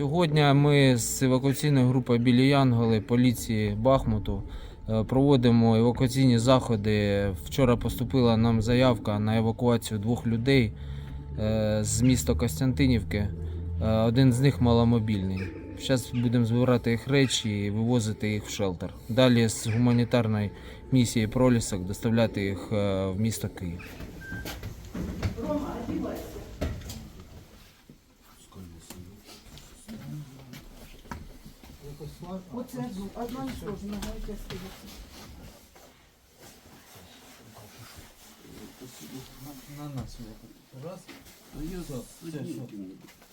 Сьогодні ми з евакуаційною групою Білі Янголи поліції Бахмуту е, проводимо евакуаційні заходи. Вчора поступила нам заявка на евакуацію двох людей е, з міста Костянтинівки. Е, Один з них маломобільний. Зараз будемо збирати їх речі і вивозити їх в шелтер. Далі з гуманітарної місії Пролісок доставляти їх в місто Київ. Оце одна не сложно, давайте остається. На нас раз.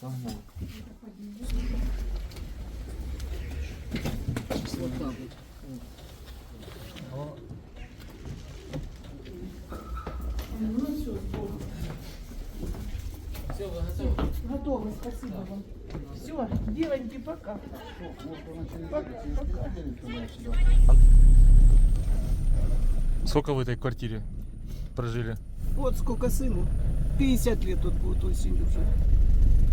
Ага. Ну Все, ви готові? Готово, спасибо вам. Все, девоньки, пока. Пока, пока. Сколько в этой квартире прожили? Вот сколько сыну. 50 лет тут будет осенью уже.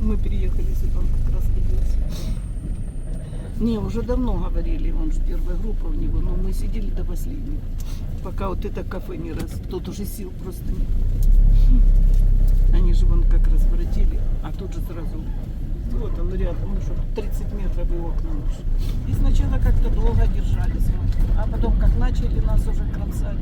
Мы переехали сюда, он как раз родился. Не, уже давно говорили, он же первая группа у него, но мы сидели до последнего. Пока вот это кафе не раз. Тут уже сил просто нет. Они же вон как раз воротили, а тут же сразу вот он рядом, ну что, 30 метров и окна наши. И сначала как-то долго держались мы, а потом как начали нас уже кромсать.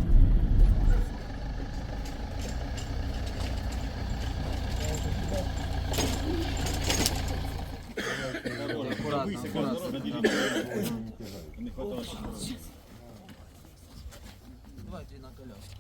Давайте на коляску.